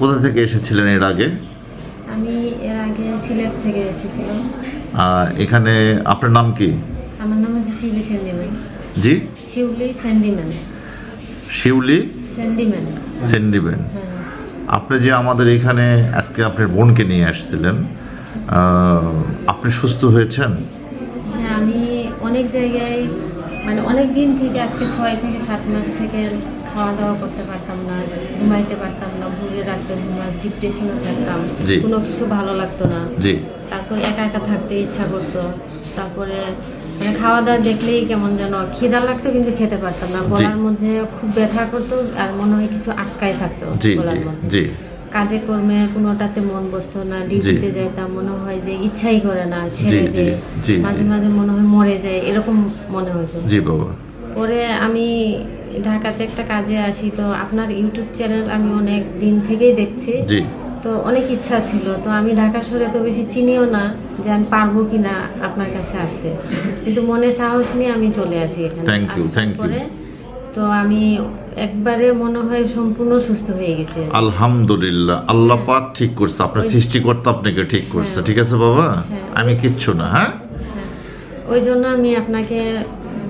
কোথা থেকে এসেছিলেন এর আগে? আমি এর আগে সিলেট থেকে এসেছিলাম। এখানে আপনার নাম কি? আমার নাম হচ্ছে শিউলি স্যান্ডিম্যান জি? শিউলি স্যান্ডিম্যান শিউলি? স্যান্ডিম্যান সেন্ডিবেন হ্যাঁ। আপনি যে আমাদের এখানে আজকে আপনার বোনকে নিয়ে আসছিলেন আপনি সুস্থ হয়েছেন? হ্যাঁ আমি অনেক জায়গায় মানে অনেক দিন থেকে আজকে ছয় থেকে সাত মাস থেকে খাওয়া দাওয়া করতে পারতাম না ঘুমাইতে পারতাম না ভোরে রাখতে ঘুমা ডিপ্রেশনে থাকতাম। কোনো কিছু ভালো লাগতো না। তারপর একা একা থাকতে ইচ্ছা করতো। তারপরে মানে খাওয়া দাওয়া দেখলেই কেমন যেন খিদা লাগতো কিন্তু খেতে পারতাম না। গলার মধ্যে খুব ব্যথা করতো আর মনে হয় কিছু আটকায় থাকতো গলার মধ্যে। কাজে কর্মে কোনোটাতে মন বসতো না ডিউটিতে যাইতাম মনে হয় যে ইচ্ছাই করে না ছেড়ে মাঝে মাঝে মনে হয় মরে যায় এরকম মনে হতো। জি বাবা। পরে আমি ঢাকাতে একটা কাজে আসি তো আপনার ইউটিউব চ্যানেল আমি অনেক দিন থেকেই দেখছি। জি। তো অনেক ইচ্ছা ছিল তো আমি ঢাকা শহরে তো বেশি চিনিও না যে আমি পারব কি না আপনার কাছে আসতে। কিন্তু মনে সাহস নিয়ে আমি চলে আসি এখানে। আসার thank you. পরে তো আমি একবারে মনে হয় সম্পূর্ণ সুস্থ হয়ে গেছি আলহামদুলিল্লাহ আল্লাহ পাক ঠিক করছে আপনার সৃষ্টিকর্তা আপনাকে ঠিক করছে ঠিক আছে বাবা? আমি কিচ্ছু না হ্যাঁ? ওই জন্য আমি আপনাকে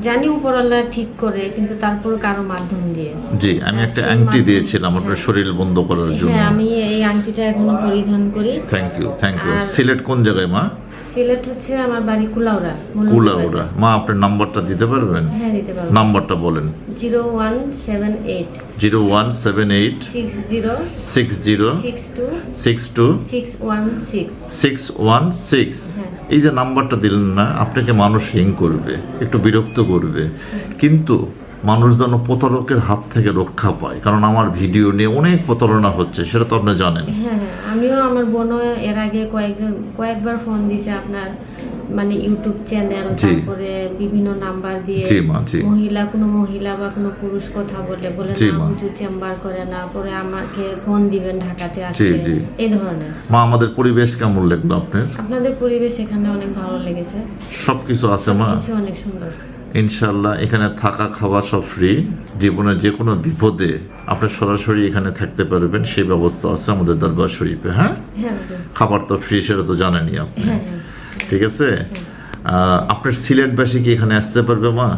জানি উপরওয়ালা ঠিক করে কিন্তু তারপর কারও মাধ্যম দিয়ে। জি আমি একটা আংটি দিয়েছিলাম আপনার শরীর বন্ধ করার জন্য। হ্যাঁ আমি এই আংটিটা এখনও পরিধান করি। Thank you thank you Sylhet কোন জায়গায় মা? সিলেট হচ্ছে আমার বাড়ি কুলাউড়া কুলাউড়া। মা আপনার নাম্বারটা দিতে পারবেন? হ্যাঁ দিতে পারব। নাম্বারটা বলেন। Zero one seven eight. Zero one seven eight. Zero. Six zero. Six two. Six one six. Six one six. হ্যাঁ। এই যে নাম্বারটা দিলেন না আপনাকে মানুষ হিং করবে একটু বিরক্ত করবে। কিন্তু মানুষ যেন প্রতারকের হাত থেকে রক্ষা পায়। কারণ আমার ভিডিও নিয়ে অনেক প্রতারণা হচ্ছে সেটা তো আপনি জানেন। হ্যাঁ হ্যাঁ আমিও আমার বোনও এর আগে কয়েকজন কয়েকবার ফোন দিছে আপনার মানে ইউটিউব চ্যানেল তারপরে বিভিন্ন নাম্বার দিয়ে। মহিলা কোনো মহিলা বা কোনো পুরুষ কথা বলে বলে না হুজুর চেম্বার করে না পরে আমাকে ফোন দিবেন ঢাকাতে জি, আসলে এই ধরনের। মা আমাদের পরিবেশ কেমন লাগল আপনার? আপনাদের পরিবেশ এখানে অনেক ভালো লেগেছে। সবকিছু আছে মা। অনেক সুন্দর। ইনশাল্লাহ এখানে থাকা খাওয়া সব ফ্রি জীবনের যে কোনো বিপদে আপনি সরাসরি এখানে থাকতে পারবেন সেই ব্যবস্থা আছে আমাদের দরবার শরীফে হ্যাঁ? হ্যাঁ খাবার তো ফ্রি সেটা তো জানেনই আপনি। হ্যাঁ হ্যাঁ। ঠিক আছে? আপনার সিলেটবাসী কি এখানে আসতে পারবে মা?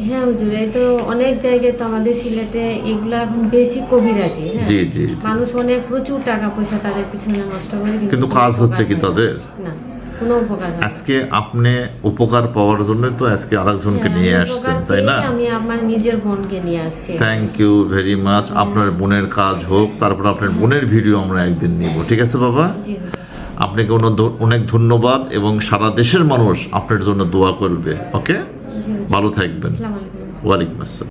হ্যাঁ হুজুর এই তো অনেক জায়গায় তো আমাদের সিলেটে এগুলো এখন বেশি কবিরাজি হ্যাঁ? জি জি মানুষ অনেক প্রচুর টাকা পয়সা তাদের পিছনে নষ্ট করে কিন্তু কাজ হচ্ছে কি তাদের? না। কোনো উপকার আজকে আপনি উপকার পাওয়ার জন্য তো আজকে আরেকজনকে হ্যাঁ, নিয়ে আমি আসছেন উপকার তাই না? আমি আমার নিজের বোনকে নিয়ে আসছি। থ্যাংক ইউ ভেরি মাচ আপনার বোনের কাজ হোক তারপর আপনার বোনের ভিডিও আমরা একদিন নিব ঠিক আছে বাবা? জি হুজুর। আপনাকে অন্য- অনেক ধন্যবাদ এবং সারা দেশের মানুষ আপনার জন্য দোয়া করবে ওকে? জি হুজুর। ভালো থাকবেন। আসসালামু আলাইকুম। ওয়ালাইকুম আসসালাম।